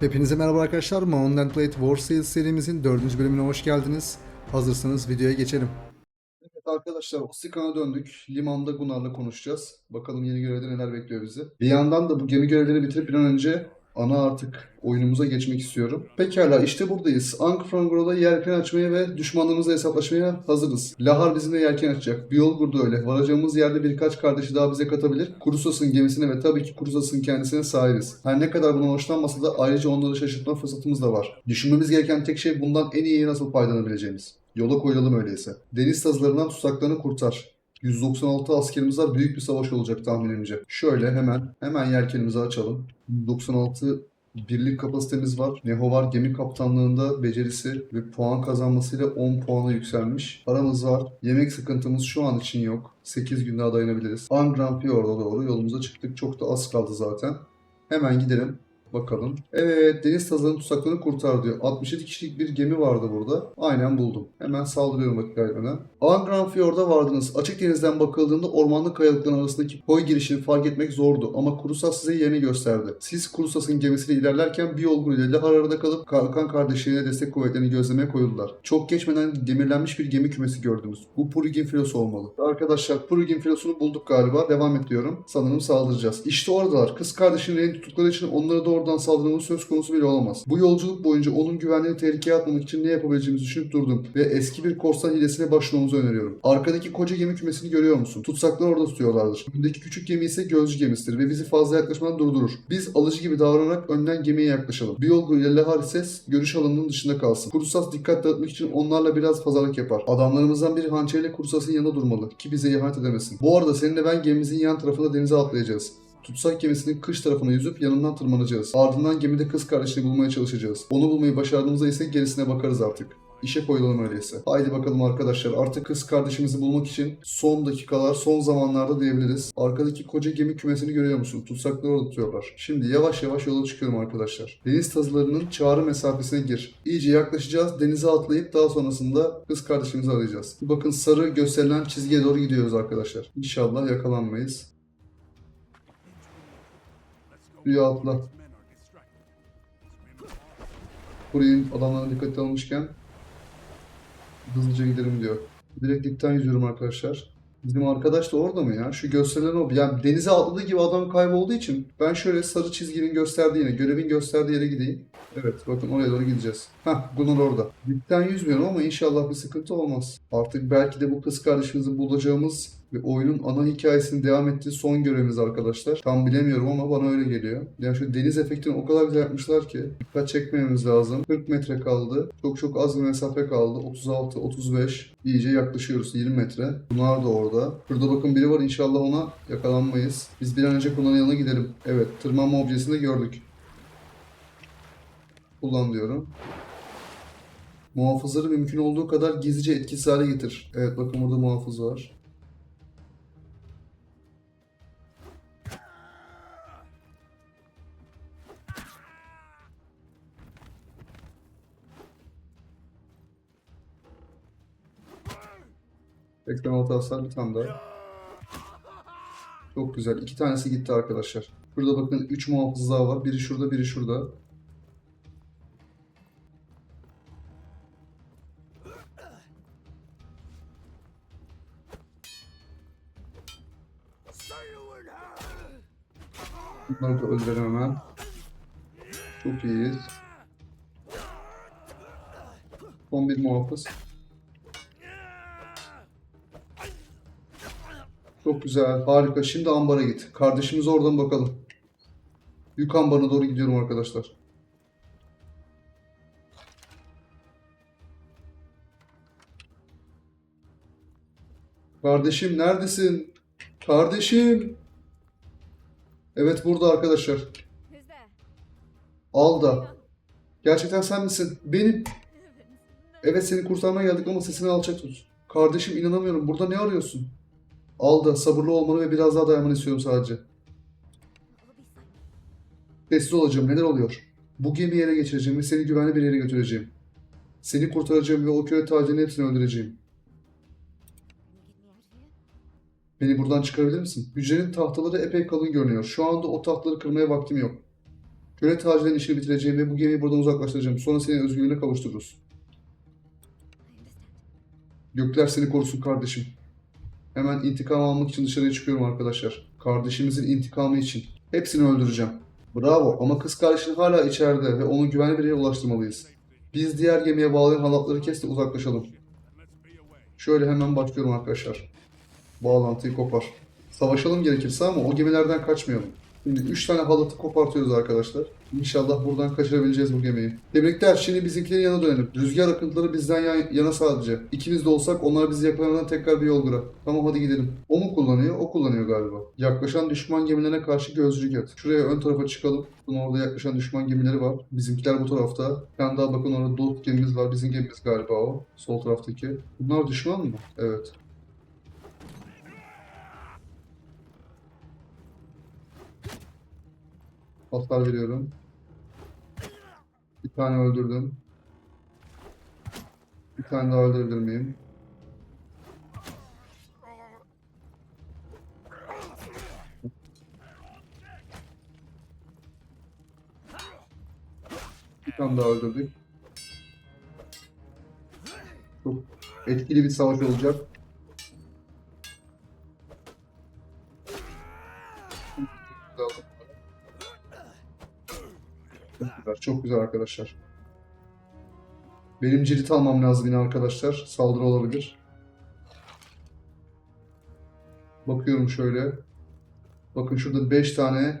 Hepinize merhaba arkadaşlar. Mount and Blade War Series serimizin 4. bölümüne hoş geldiniz. Hazırsanız videoya geçelim. Evet arkadaşlar Osikan'a döndük. Limanda Gunnar'la konuşacağız. Bakalım yeni görevde neler bekliyor bizi. Bir yandan da bu gemi görevlerini bitirip bir an önce ana artık oyunumuza geçmek istiyorum. Pekala işte buradayız. Ankh-Frangro'da yelken açmaya ve düşmanlarımızla hesaplaşmaya hazırız. Lahar bizimle yelken açacak. Biyolgur da öyle. Varacağımız yerde birkaç kardeşi daha bize katabilir. Kurusas'ın gemisine ve tabii ki Kurusas'ın kendisine sahibiz. Her ne kadar buna hoşlanmasa da ayrıca onları şaşırtma fırsatımız da var. Düşünmemiz gereken tek şey bundan en iyi nasıl faydalanabileceğimiz. Yola koyulalım öyleyse. Deniz tazılarından tutsaklarını kurtar. 196 askerimiz var. Büyük bir savaş olacak tahminimce. Şöyle hemen hemen yelkenimizi açalım. 196 birlik kapasitemiz var. Neho var gemi kaptanlığında becerisi ve puan kazanmasıyla 10 puana yükselmiş. Paramız var. Yemek sıkıntımız şu an için yok. 8 gün daha dayanabiliriz. Angran Fjord'a doğru yolumuza çıktık. Çok da az kaldı zaten. Hemen gidelim. Bakalım. Evet deniz tazının tutsaklarını kurtar diyor. 67 kişilik bir gemi vardı burada. Aynen buldum. Hemen saldırıyorum vakit. Angran Fjord'a vardınız. Açık denizden bakıldığında ormanlık kayalıkların arasındaki koy girişini fark etmek zordu. Ama Kurusas size yerini gösterdi. Siz Kurusas'ın gemisiyle ilerlerken bir yolgun ile Lahar arada kalıp Kalkan kardeşliğine destek kuvvetlerini gözlemeye koyuldular. Çok geçmeden demirlenmiş bir gemi kümesi gördünüz. Bu Purugin filosu olmalı. Arkadaşlar Purugin filosunu bulduk galiba. Devam et diyorum. Sanırım saldıracağız. İşte oradalar. Kız kardeşinin elini tuttukları için onlara doğrudan saldırmamız söz konusu bile olamaz. Bu yolculuk boyunca onun güvenliğini tehlikeye atmamak için ne yapabileceğimizi düşünüp durdum ve eski bir korsan hilesine başvurmamızı öneriyorum. Arkadaki koca gemi kümesini görüyor musun? Tutsaklar orada tutuyorlardır. Öndeki küçük gemi ise gözcü gemisidir ve bizi fazla yaklaşmadan durdurur. Biz alıcı gibi davranarak önden gemiye yaklaşalım. Bir yolgu ile Lehar ise görüş alanının dışında kalsın. Kursas dikkat dağıtmak için onlarla biraz pazarlık yapar. Adamlarımızdan biri hançeriyle Kursas'ın yanında durmalı ki bize ihanet edemesin. Bu arada seninle ben gemimizin yan tarafında denize atlayacağız. Tutsak gemisinin kış tarafına yüzüp yanından tırmanacağız. Ardından gemide kız kardeşini bulmaya çalışacağız. Onu bulmayı başardığımızda ise gerisine bakarız artık. İşe koyulalım öyleyse. Haydi bakalım arkadaşlar artık kız kardeşimizi bulmak için son dakikalar, son zamanlarda diyebiliriz. Arkadaki koca gemi kümesini görüyor musun? Tutsakları orada tutuyorlar. Şimdi yavaş yavaş yola çıkıyorum arkadaşlar. Deniz tazılarının çağrı mesafesine gir. İyice yaklaşacağız. Denize atlayıp daha sonrasında kız kardeşimizi arayacağız. Bakın sarı gösterilen çizgiye doğru gidiyoruz arkadaşlar. İnşallah yakalanmayız. Suya atla. Burayı adamların dikkate almışken hızlıca gidelim diyor. Direkt dipten yüzüyorum arkadaşlar. Bizim arkadaş da orada mı ya? Şu gösterilen o. Yani denize atladığı gibi adam kaybolduğu için ben şöyle sarı çizginin gösterdiği yine, görevin gösterdiği yere gideyim. Evet bakın oraya doğru gideceğiz. Hah Gunnar orada. Dipten yüzmüyorum ama inşallah bir sıkıntı olmaz. Artık belki de bu kız kardeşimizi bulacağımız ve oyunun ana hikayesini devam ettiği son görevimiz arkadaşlar. Tam bilemiyorum ama bana öyle geliyor. Yani şu deniz efektini o kadar güzel yapmışlar ki dikkat çekmememiz lazım. 40 metre kaldı. Çok çok az bir mesafe kaldı. 36, 35. İyice yaklaşıyoruz. 20 metre. Bunlar da orada. Şurada bakın biri var. İnşallah ona yakalanmayız. Biz bir an önce Kunar'ın yanına gidelim. Evet. Tırmanma objesini de gördük. Kullan diyorum. Muhafızları mümkün olduğu kadar gizlice etkisiz hale getir. Evet bakın burada muhafız var. Ekran altı hasar bir tane daha. Çok güzel. İki tanesi gitti arkadaşlar. Şurada bakın 3 muhafız daha var. Biri şurada, biri şurada. Bunları da öldürelim hemen. Çok iyiyiz. Son bir muhafız. Çok güzel, harika. Şimdi ambara git. Kardeşimiz oradan bakalım. Yük ambarına doğru gidiyorum arkadaşlar. Kardeşim neredesin? Kardeşim. Evet burada arkadaşlar. There? Alda. Gerçekten sen misin? Benim. Evet seni kurtarmaya geldik ama sesini alçak tut. Kardeşim inanamıyorum. Burada ne arıyorsun? Alda sabırlı olmanı ve biraz daha dayanmanı istiyorum sadece. Sessiz olacağım. Neler oluyor? Bu gemiyi ele geçireceğim ve seni güvenli bir yere götüreceğim. Seni kurtaracağım ve o köle tacının hepsini öldüreceğim. Beni buradan çıkarabilir misin? Hücrenin tahtaları epey kalın görünüyor. Şu anda o tahtları kırmaya vaktim yok. Köle tacirlerin işini bitireceğim ve bu gemiyi buradan uzaklaştıracağım. Sonra seni özgürlüğüne kavuştururuz. Gökler seni korusun kardeşim. Hemen intikam almak için dışarıya çıkıyorum arkadaşlar. Kardeşimizin intikamı için. Hepsini öldüreceğim. Bravo ama kız kardeşin hala içeride ve onu güvenli bir yere ulaştırmalıyız. Biz diğer gemiye bağlayan halatları kes de uzaklaşalım. Şöyle hemen başlıyorum arkadaşlar. Bağlantıyı kopar. Savaşalım gerekirse ama o gemilerden kaçmayalım. Şimdi 3 tane halatı kopartıyoruz arkadaşlar. İnşallah buradan kaçırabileceğiz bu gemiyi. Tebrikler. Şimdi bizimkilerin yanına dönelim. Rüzgar akıntıları bizden yan- yana sadece. İkimiz de olsak onlar bizi yakalamadan tekrar bir yol bırak. Tamam hadi gidelim. O mu kullanıyor? O kullanıyor galiba. Yaklaşan düşman gemilerine karşı gözcülük et. Şuraya ön tarafa çıkalım. Bunun orada yaklaşan düşman gemileri var. Bizimkiler bu tarafta. Tane daha bakın orada Dost gemimiz var. Bizim gemimiz galiba o. Sol taraftaki. Bunlar düşman mı? Evet. Hasar veriyorum. Bir tane öldürdüm. Bir tane daha öldürebilir miyim? Bir tane daha öldürdük. Çok etkili bir savaş olacak. Çok güzel, arkadaşlar. Benim cirit almam lazım yine arkadaşlar. Saldırı olabilir. Bakıyorum şöyle. Bakın şurada 5 tane.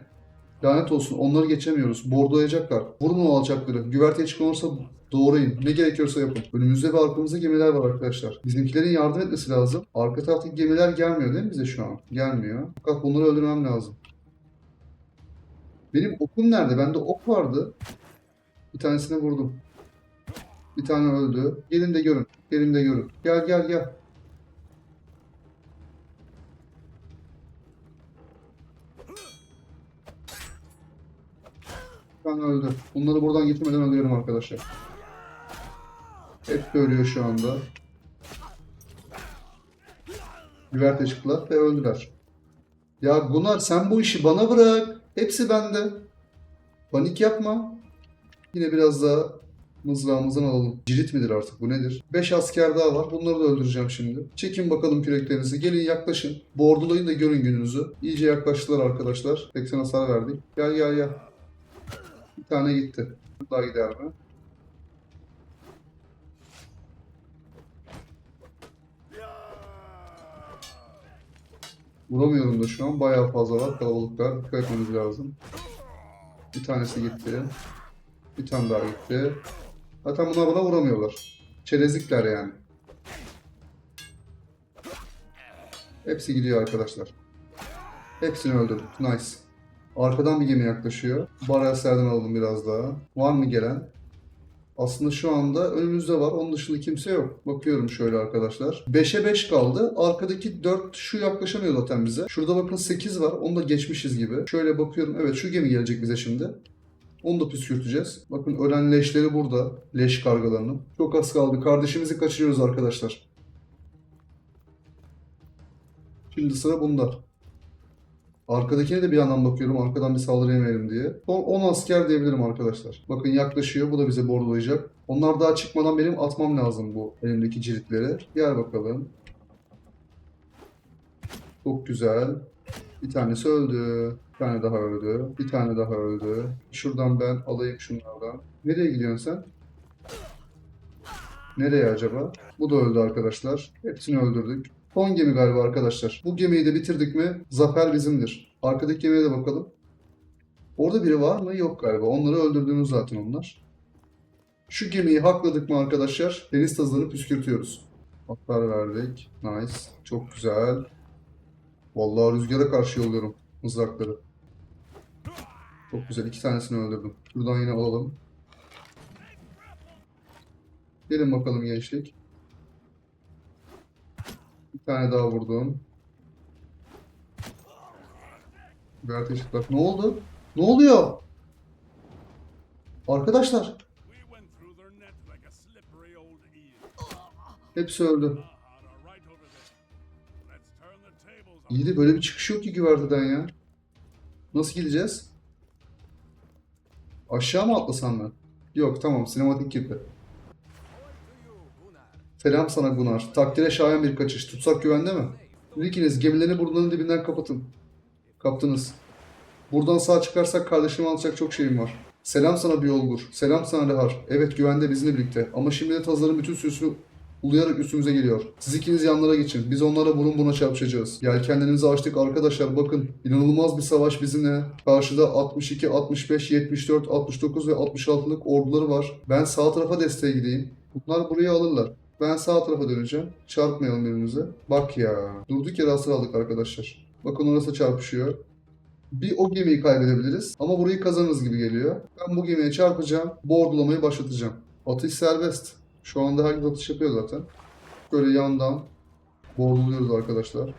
Lanet olsun onları geçemiyoruz. Bordolayacaklar. Vurun o alçakları. Güverteye çıkan olursa doğrayın. Ne gerekiyorsa yapın. Önümüzde ve arkamızda gemiler var arkadaşlar. Bizimkilerin yardım etmesi lazım. Arka taraftaki gemiler gelmiyor değil mi bize şu an? Gelmiyor. Fakat bunları öldürmem lazım. Benim okum nerede? Bende ok vardı. Bir tanesine vurdum. Bir tane öldü. Gelin de görün. Gelin de görün. Gel gel gel. Bir tane öldü. Bunları buradan getirmeden öldürüyorum arkadaşlar. Hepsi ölüyor şu anda. Güverte çıktılar ve öldüler. Ya Gunnar sen bu işi bana bırak. Hepsi bende. Panik yapma. Yine biraz daha mızrağımızdan alalım. Cirit midir artık bu nedir? 5 asker daha var. Bunları da öldüreceğim şimdi. Çekin bakalım küreklerinizi. Gelin yaklaşın. Bordulayın da görün gününüzü. İyice yaklaştılar arkadaşlar. 80 hasar verdik. Gel gel gel. Bir tane gitti. Daha gider mi? Vuramıyorum da şu an. Bayağı fazla var. Kalabalıklar. Dikkat etmemiz lazım. Bir tanesi gitti. Bir tane daha gitti. Zaten bunlar buna vuramıyorlar. Çerezlikler yani. Hepsi gidiyor arkadaşlar. Hepsini öldürdük. Nice. Arkadan bir gemi yaklaşıyor. Baraslardan alalım biraz daha. Var mı gelen? Aslında şu anda önümüzde var. Onun dışında kimse yok. Bakıyorum şöyle arkadaşlar. 5'e 5 kaldı. Arkadaki 4 şu yaklaşamıyor zaten bize. Şurada bakın 8 var. Onu da geçmişiz gibi. Şöyle bakıyorum. Evet şu gemi gelecek bize şimdi. Onu da püskürteceğiz. Bakın ölen leşleri burada. Leş kargalarının. Çok az kaldı. Kardeşimizi kaçırıyoruz arkadaşlar. Şimdi sıra bunda. Arkadakine de bir yandan bakıyorum. Arkadan bir saldırı yemeyelim diye. Son 10 asker diyebilirim arkadaşlar. Bakın yaklaşıyor. Bu da bize bordolayacak. Onlar daha çıkmadan benim atmam lazım bu elimdeki ciritleri. Gel bakalım. Çok güzel. Bir tanesi öldü. Bir tane daha öldü. Bir tane daha öldü. Şuradan ben alayım şunlardan. Nereye gidiyorsun sen? Nereye acaba? Bu da öldü arkadaşlar. Hepsini öldürdük. Son gemi galiba arkadaşlar. Bu gemiyi de bitirdik mi zafer bizimdir. Arkadaki gemiye de bakalım. Orada biri var mı? Yok galiba. Onları öldürdüğümüz zaten onlar. Şu gemiyi hakladık mı arkadaşlar? Deniz tazılarını püskürtüyoruz. Atlar verdik. Nice. Çok güzel. Vallahi rüzgara karşı yolluyorum mızrakları. Çok güzel. iki tanesini öldürdüm. Şuradan yine alalım. Gelin bakalım gençlik. Bir tane daha vurdum. Bir ateş. Ne oldu? Ne oluyor? Arkadaşlar. We went İyi de böyle bir çıkış yok ki güverteden ya. Nasıl gideceğiz? Aşağı mı atlasam ben? Yok tamam sinematik girdi. Selam sana Gunnar. Takdire şayan bir kaçış. Tutsak güvende mi? İkiniz gemilerini burnunun dibinden kapatın. Kaptınız. Buradan sağ çıkarsak kardeşimi alacak çok şeyim var. Selam sana Biyolgur. Selam sana Lehar. Evet güvende bizimle birlikte. Ama şimdi de tazların bütün süsü uluyarak üstümüze geliyor. Siz ikiniz yanlara geçin. Biz onlara burun buna çarpışacağız. Yelkenlerimizi açtık arkadaşlar bakın. İnanılmaz bir savaş bizimle. Karşıda 62, 65, 74, 69 ve 66'lık orduları var. Ben sağ tarafa desteğe gideyim. Bunlar burayı alırlar. Ben sağ tarafa döneceğim. Çarpmayalım birbirimize. Bak ya. Durduk yere hasar aldık arkadaşlar. Bakın orası çarpışıyor. Bir o gemiyi kaybedebiliriz ama burayı kazanırız gibi geliyor. Ben bu gemiye çarpacağım. Bu ordulamayı başlatacağım. Atış serbest. Şu anda herkes atış yapıyor zaten. Böyle yandan borduluyoruz arkadaşlar.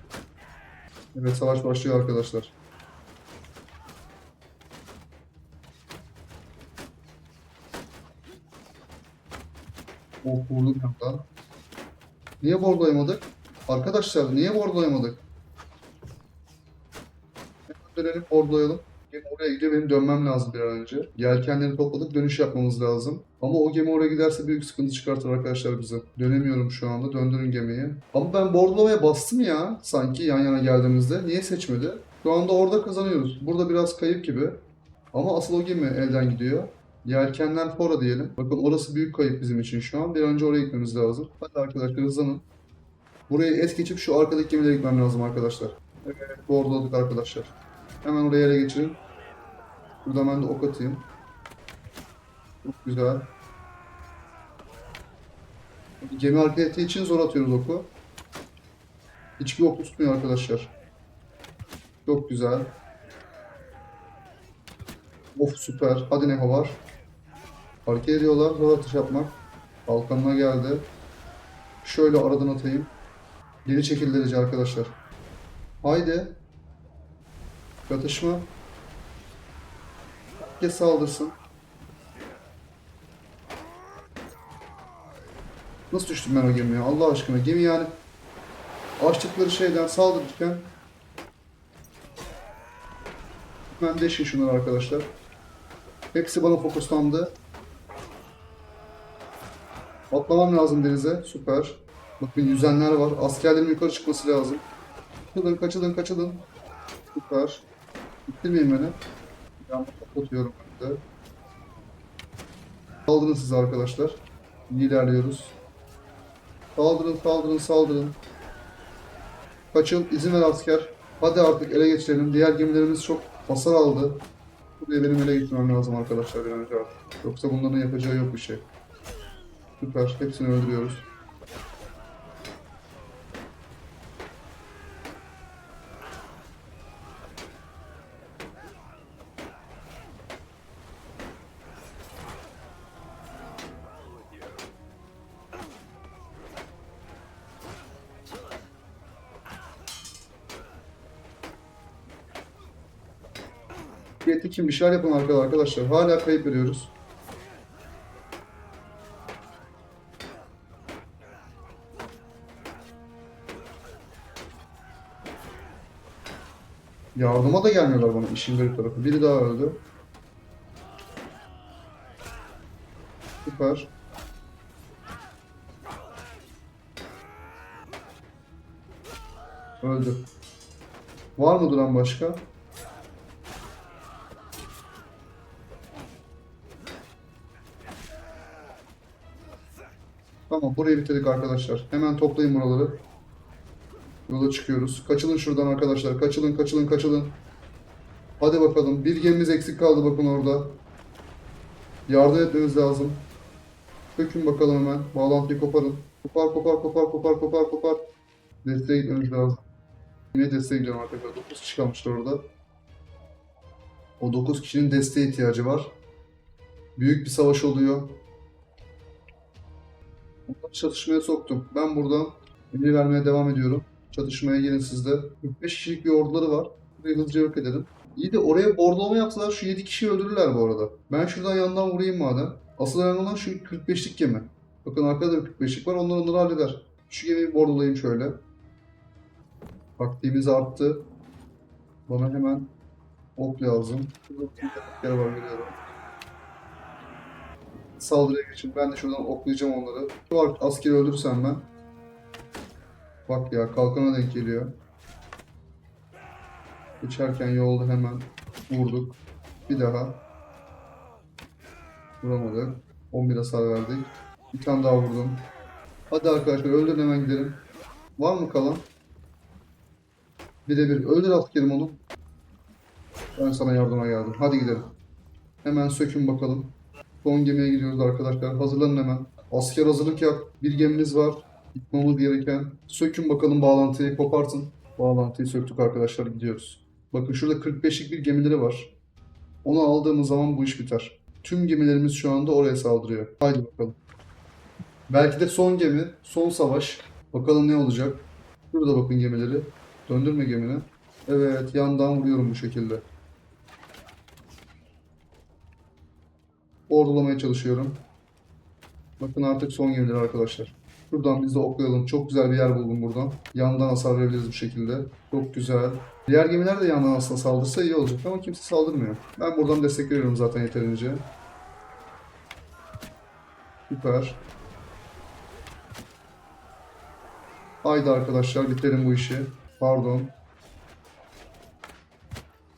Evet savaş başlıyor arkadaşlar. Oh vurduk yandan. Niye bordolayamadık? Arkadaşlar niye bordolayamadık? Dönelim bordolayalım. Gemi oraya gidiyor benim dönmem lazım bir an önce. Yelkenleri topladık dönüş yapmamız lazım. Ama o gemi oraya giderse büyük sıkıntı çıkartır arkadaşlar bize. Dönemiyorum şu anda döndürün gemiyi. Ama ben bordolamaya bastım ya sanki yan yana geldiğimizde. Niye seçmedi? Şu anda orada kazanıyoruz. Burada biraz kayıp gibi. Ama asıl o gemi elden gidiyor. Yelkenler fora diyelim. Bakın orası büyük kayıp bizim için şu an. Bir an önce oraya gitmemiz lazım. Hadi arkadaşlar hızlanın. Burayı es geçip şu arkadaki gemilere gitmem lazım arkadaşlar. Evet, bordoladık arkadaşlar. Hemen oraya ele geçirin. Burada ben de ok atayım. Çok güzel. Gemi hareket ettiği için zor atıyoruz oku. Hiçbir ok tutmuyor arkadaşlar. Çok güzel. Of süper. Hadi ne var? Hareket ediyorlar. Zor atış yapmak. Balkanına geldi. Şöyle aradan atayım. Geri çekildirici arkadaşlar. Haydi. Yatışma. Herkes saldırsın. Nasıl düştüm ben o gemiye? Allah aşkına. Gemi yani açtıkları şeyden saldırırken ben deşin şunları arkadaşlar. Hepsi bana fokuslandı. Atlamam lazım denize. Süper. Bakın yüzenler var. Askerlerin yukarı çıkması lazım. Kaçılın, kaçılın, kaçılın. Süper. Bitirmeyin beni. Ben kapatıyorum de. Saldırın siz arkadaşlar. İlerliyoruz. Saldırın, saldırın, saldırın. Kaçın, izin ver asker. Hadi artık ele geçirelim. Diğer gemilerimiz çok hasar aldı. Buraya benim ele geçirmem lazım arkadaşlar bir an önce artık. Yoksa bunların yapacağı yok bir şey. Süper. Hepsini öldürüyoruz. Yetki kim bir şeyler yapın arkadaşlar. Hala kayıp veriyoruz. Yardıma da gelmiyorlar bana işin garip tarafı. Biri daha öldü. Süper. Öldü. Var mı duran başka? Burayı bitirdik arkadaşlar. Hemen toplayın buraları. Yola çıkıyoruz. Kaçılın şuradan arkadaşlar. Kaçılın kaçılın kaçılın. Hadi bakalım. Bir gemimiz eksik kaldı bakın orada. Yardım etmemiz lazım. Dökün bakalım hemen. Bağlantıyı koparın. Kopar kopar kopar kopar kopar kopar. Desteğe gitmemiz lazım. Yine desteğe gidiyorum arkadaşlar. 9 kişi orada. O 9 kişinin desteğe ihtiyacı var. Büyük bir savaş oluyor. Onları çatışmaya soktum. Ben buradan emir vermeye devam ediyorum. Çatışmaya gelin siz de. 45 kişilik bir orduları var. Burayı hızlıca yok edelim. İyi de oraya bordolama yapsalar şu 7 kişiyi öldürürler bu arada. Ben şuradan yandan vurayım madem. Asıl önemli olan şu 45'lik gemi. Bakın arkada da bir 45'lik var. Onlar onları halleder. Şu gemiyi bordolayayım şöyle. Vaktiğimiz arttı. Bana hemen ok lazım. Burada bir var görüyorum. Saldırıya geçin. Ben de şuradan oklayacağım onları. Şu askeri öldürsem ben. Bak ya kalkana denk geliyor. Geçerken yolda hemen vurduk. Bir daha. Vuramadık. 11 hasar verdik. Bir tane daha vurdum. Hadi arkadaşlar öldürün hemen gidelim. Var mı kalan? Birebir öldür askerim onu. Ben sana yardıma geldim. Hadi gidelim. Hemen sökün bakalım. Son gemiye gidiyoruz arkadaşlar. Hazırlanın hemen. Asker hazırlık yap. Bir gemimiz var. Gitmemiz gereken. Sökün bakalım bağlantıyı. Kopartın. Bağlantıyı söktük arkadaşlar. Gidiyoruz. Bakın şurada 45'lik bir gemileri var. Onu aldığımız zaman bu iş biter. Tüm gemilerimiz şu anda oraya saldırıyor. Haydi bakalım. Belki de son gemi, son savaş. Bakalım ne olacak. Burada bakın gemileri. Döndürme gemini. Evet, yandan vuruyorum bu şekilde. Ordulamaya çalışıyorum. Bakın artık son gemiler arkadaşlar. Şuradan biz de oklayalım. Çok güzel bir yer buldum buradan. Yandan hasar verebiliriz bu şekilde. Çok güzel. Diğer gemiler de yandan aslında saldırsa iyi olacak ama kimse saldırmıyor. Ben buradan destek veriyorum zaten yeterince. Süper. Haydi arkadaşlar bitirelim bu işi. Pardon.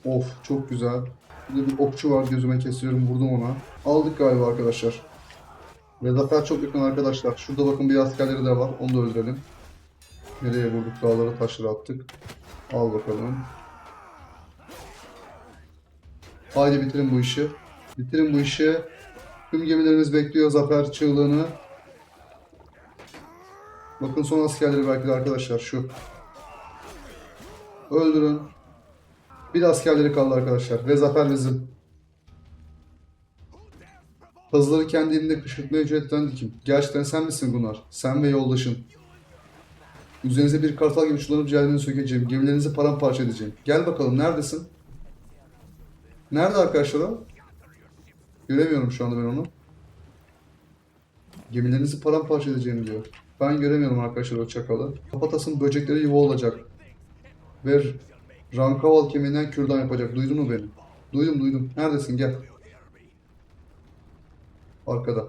Of çok güzel. Burada bir okçu var gözüme kesiyorum vurdum ona. Aldık galiba arkadaşlar. Ve zafer çok yakın arkadaşlar. Şurada bakın bir askerleri de var. Onu da öldürelim. Nereye vurduk? Dağlara taşları attık. Al bakalım. Haydi bitirin bu işi. Bitirin bu işi. Tüm gemilerimiz bekliyor zafer çığlığını. Bakın son askerleri belki de arkadaşlar şu. Öldürün. Bir askerleri kaldı arkadaşlar. Ve zafer bizim. Pazıları kendi elinde kışkırtmaya cüretten dikim. Gerçekten sen misin Gunnar? Sen ve yoldaşın. Üzerinize bir kartal gibi çullanıp ciğerlerini sökeceğim. Gemilerinizi paramparça edeceğim. Gel bakalım neredesin? Nerede arkadaşlar o? Göremiyorum şu anda ben onu. Gemilerinizi paramparça edeceğim diyor. Ben göremiyorum arkadaşlar o çakalı. Kapatasın böcekleri yuva olacak. Ve Rankaval kemiğinden kürdan yapacak. Duydun mu beni? Duydum duydum. Neredesin gel. Arkada.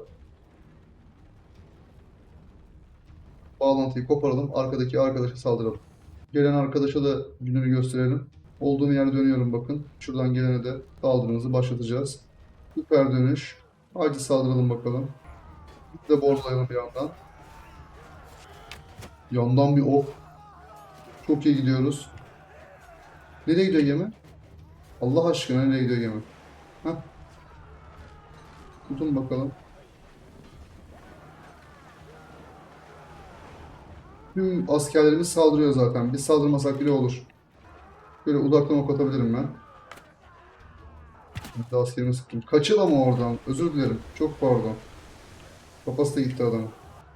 Bağlantıyı koparalım. Arkadaki arkadaşa saldıralım. Gelen arkadaşa da gününü gösterelim. Olduğum yere dönüyorum bakın. Şuradan gelene de saldırımızı başlatacağız. Süper dönüş. Haydi saldıralım bakalım. Bir de borlayalım bir yandan. Yandan bir ok. Çok iyi gidiyoruz. Nereye gidiyor gemi? Allah aşkına nereye gidiyor gemi? Heh. Tutun bakalım. Tüm askerlerimiz saldırıyor zaten. Biz saldırmasak bile olur. Böyle uzaktan ok atabilirim ben. Bir askerimi sıktım. Kaçıl ama oradan. Özür dilerim. Çok pardon. Kafası da gitti adamın.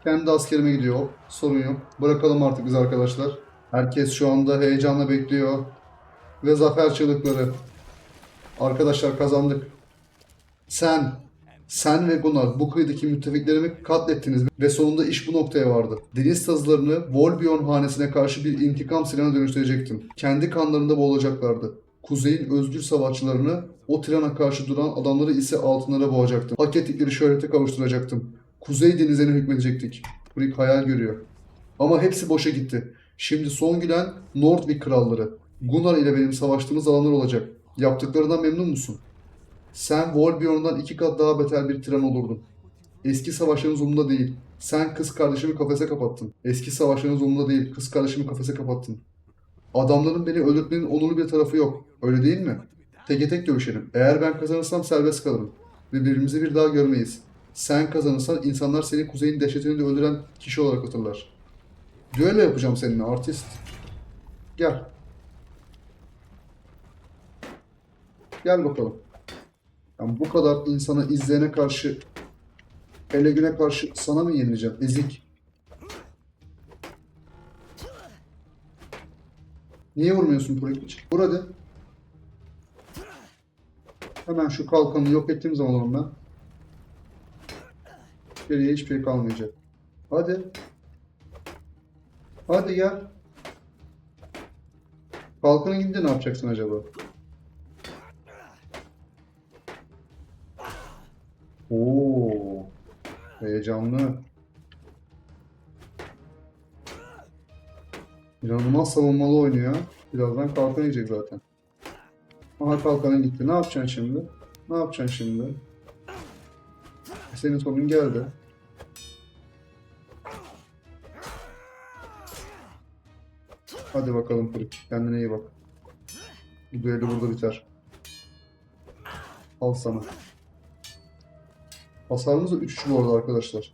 Kendi askerime gidiyor. Sorun yok. Bırakalım artık biz arkadaşlar. Herkes şu anda heyecanla bekliyor. Ve zafer çığlıkları. Arkadaşlar kazandık. Sen, sen ve Gunnar bu kıyıdaki müttefiklerimi katlettiniz ve sonunda iş bu noktaya vardı. Deniz tazılarını Volbion hanesine karşı bir intikam silahına dönüştürecektim. Kendi kanlarında boğulacaklardı. Kuzeyin özgür savaşçılarını, o tirana karşı duran adamları ise altınlara boğacaktım. Hak ettikleri şöhrete kavuşturacaktım. Kuzey denizlerine hükmedecektik. Rick hayal görüyor. Ama hepsi boşa gitti. Şimdi son gülen Nordvik kralları. Gunnar ile benim savaştığımız alanlar olacak. Yaptıklarından memnun musun? Sen Volbjorn'dan iki kat daha beter bir tiran olurdun. Eski savaşların umurunda değil. Sen kız kardeşimi kafese kapattın. Eski savaşların umurunda değil. Kız kardeşimi kafese kapattın. Adamların beni öldürtmenin onurlu bir tarafı yok. Öyle değil mi? Teke tek dövüşelim. Eğer ben kazanırsam serbest kalırım. Ve birbirimizi bir daha görmeyiz. Sen kazanırsan insanlar seni kuzeyin dehşetini de öldüren kişi olarak hatırlar. Düello yapacağım seninle artist. Gel. Gel bakalım. Yani bu kadar insana izleyene karşı ele güne karşı sana mı yenileceğim? Ezik. Niye vurmuyorsun Purikic? Vur hadi. Hemen şu kalkanı yok ettiğim zaman ben. Geriye hiçbir şey kalmayacak. Hadi. Hadi gel. Kalkanın gidince ne yapacaksın acaba? Oo. Heyecanlı. İnanılmaz savunmalı oynuyor. Birazdan kalkan yiyecek zaten. Aha kalkanın gitti. Ne yapacaksın şimdi? Ne yapacaksın şimdi? Senin sonun geldi. Hadi bakalım Kurik. Kendine iyi bak. Bu düello burada biter. Al sana. Hasarımız da 3 bu arada arkadaşlar.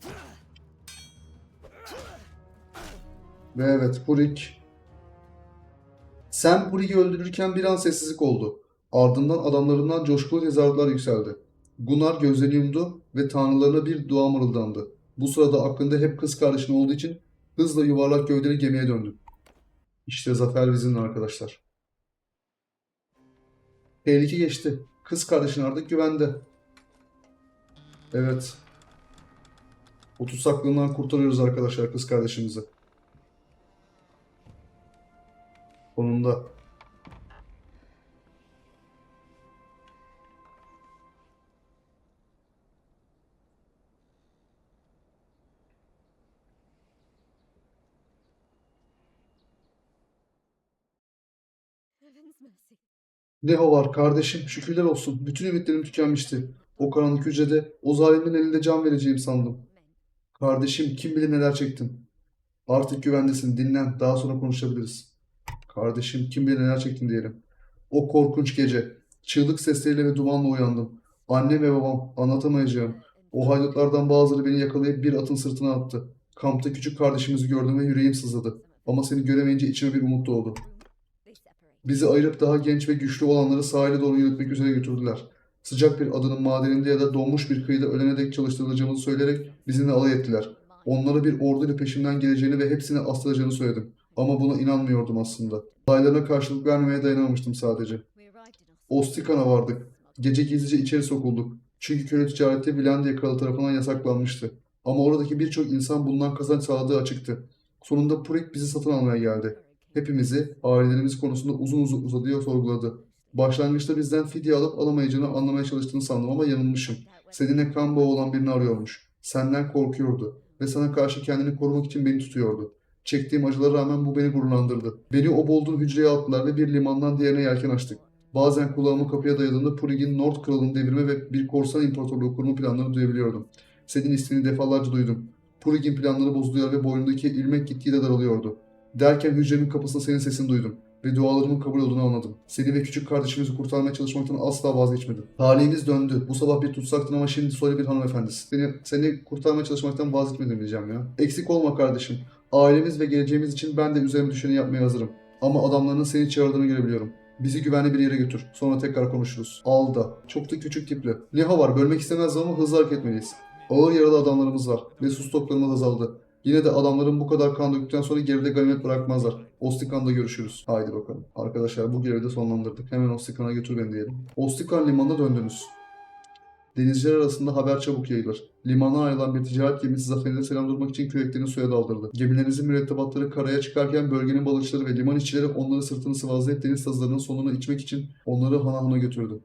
Ve evet Purik. Sen Purik'i öldürürken bir an sessizlik oldu. Ardından adamlarından coşkulu tezahüratlar yükseldi. Gunnar gözlerini yumdu ve tanrılarına bir dua mırıldandı. Bu sırada aklında hep kız kardeşin olduğu için hızla yuvarlak gövdeli gemiye döndü. İşte zafer bizimle arkadaşlar. Tehlike geçti. Kız kardeşin artık güvende. Evet. O tutsaklığından kurtarıyoruz arkadaşlar kız kardeşimizi. Sonunda. Ne o var kardeşim şükürler olsun. Bütün ümitlerim tükenmişti. O karanlık hücrede o zalimin elinde can vereceğim sandım. Kardeşim kim bilir neler çektim. Artık güvendesin dinlen daha sonra konuşabiliriz. Kardeşim kim bilir neler çektin diyelim. O korkunç gece. Çığlık sesleriyle ve dumanla uyandım. Annem ve babam anlatamayacağım. O haydutlardan bazıları beni yakalayıp bir atın sırtına attı. Kampta küçük kardeşimizi gördüm ve yüreğim sızladı. Ama seni göremeyince içime bir umut doğdu. Bizi ayırıp daha genç ve güçlü olanları sahile doğru yürütmek üzere götürdüler. Sıcak bir adanın madeninde ya da donmuş bir kıyıda ölene dek çalıştırılacağımızı söyleyerek bizimle alay ettiler. Onlara bir orduyla peşimden geleceğini ve hepsini astıracağını söyledim. Ama buna inanmıyordum aslında. Olaylarına karşılık vermemeye dayanamamıştım sadece. Ostikan'a vardık. Gece gizlice içeri sokulduk. Çünkü köle ticareti Vilandiya kralı tarafından yasaklanmıştı. Ama oradaki birçok insan bundan kazanç sağladığı açıktı. Sonunda Purik bizi satın almaya geldi. Hepimizi, ailelerimiz konusunda uzun uzun uzadıya sorguladı. Başlangıçta bizden fidye alıp alamayacağını anlamaya çalıştığını sandım ama yanılmışım. Seninle kan bağı olan birini arıyormuş. Senden korkuyordu ve sana karşı kendini korumak için beni tutuyordu. Çektiğim acılara rağmen bu beni gururlandırdı. Beni o bolduğun hücreye attılar ve bir limandan diğerine yelken açtık. Bazen kulağımı kapıya dayadığımda Purig'in Nord kralını devirme ve bir korsan imparatorluğu kurma planlarını duyabiliyordum. Senin ismini defalarca duydum. Purig'in planları bozuluyor ve boynundaki ilmek gitgide daralıyordu. Derken hücremin kapısında senin sesini duydum ve dualarımın kabul olduğunu anladım. Seni ve küçük kardeşimizi kurtarmaya çalışmaktan asla vazgeçmedim. Talihimiz döndü. Bu sabah bir tutsaktın ama şimdi soylu bir hanımefendisin. Seni, seni kurtarmaya çalışmaktan vazgeçmedim diyeceğim ya. Eksik olma kardeşim. Ailemiz ve geleceğimiz için ben de üzerime düşeni yapmaya hazırım. Ama adamlarının seni çağırdığını görebiliyorum. Bizi güvenli bir yere götür. Sonra tekrar konuşuruz. Alda. Çok da küçük tipli. Liha var. Bölmek istemez ama hızlı hareket etmeliyiz. Ağır yaralı adamlarımız var. Ve su stoklarımız azaldı. Yine de adamların bu kadar kan döktükten sonra geride ganimet bırakmazlar. Ostikan'da görüşürüz. Haydi bakalım. Arkadaşlar bu görevi de sonlandırdık. Hemen Ostikan'a götür beni diyelim. Ostikan limanına döndünüz. Denizciler arasında haber çabuk yayılır. Limandan ayrılan bir ticaret gemisi zaferine selam durmak için küreklerini suya daldırdı. Gemilerinizin mürettebatları karaya çıkarken bölgenin balıkçıları ve liman işçileri onları sırtını sıvazlayıp deniz tazılarının sonunu içmek için onları hana hana götürdü.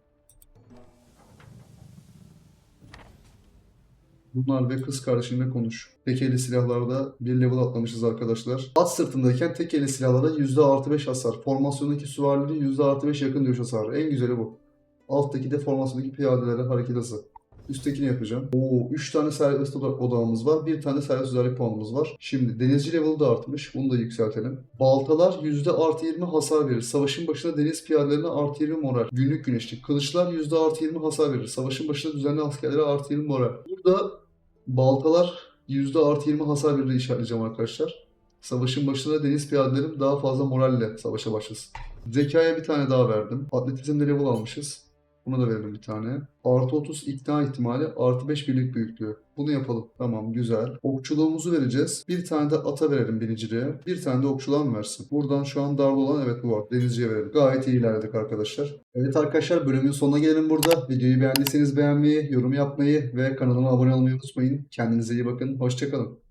Bunlar ve kız kardeşinle konuş. Tek eli silahlarda bir level atlamışız arkadaşlar. At sırtındayken tek eli silahlarda yüzde artı 5 hasar. Formasyondaki süvarileri yüzde artı 5 yakın dövüş hasarı. En güzeli bu. Alttaki de formasyondaki piyadelere hareket hızı. Üsttekini yapacağım. Oo, 3 tane oda- odağımız var. 1 tane serbest özellik puanımız var. Şimdi denizci level'ı da artmış. Bunu da yükseltelim. Baltalar yüzde artı 20 hasar verir. Savaşın başında deniz piyadelerine artı 20 moral. Günlük güneşlik. Kılıçlar yüzde artı 20 hasar verir. Savaşın başında düzenli askerlere artı 20 moral. Burada baltalar yüzde artı 20 hasar verir işaretleyeceğim arkadaşlar. Savaşın başında deniz piyadelerim daha fazla moralle savaşa başlasın. Zekaya bir tane daha verdim. Atletizmde level almışız. Buna da verelim bir tane. Artı 30 ikna ihtimali, artı 5 birlik büyüklüğü. Bunu yapalım. Tamam, güzel. Okçuluğumuzu vereceğiz. Bir tane de ata verelim biniciliğe. Bir tane de okçuluğa mı versin? Buradan şu an darbe olan evet bu var. Denizciye verelim. Gayet iyi ilerledik arkadaşlar. Evet arkadaşlar bölümün sonuna gelelim burada. Videoyu beğendiyseniz beğenmeyi, yorum yapmayı ve kanalıma abone olmayı unutmayın. Kendinize iyi bakın. Hoşçakalın.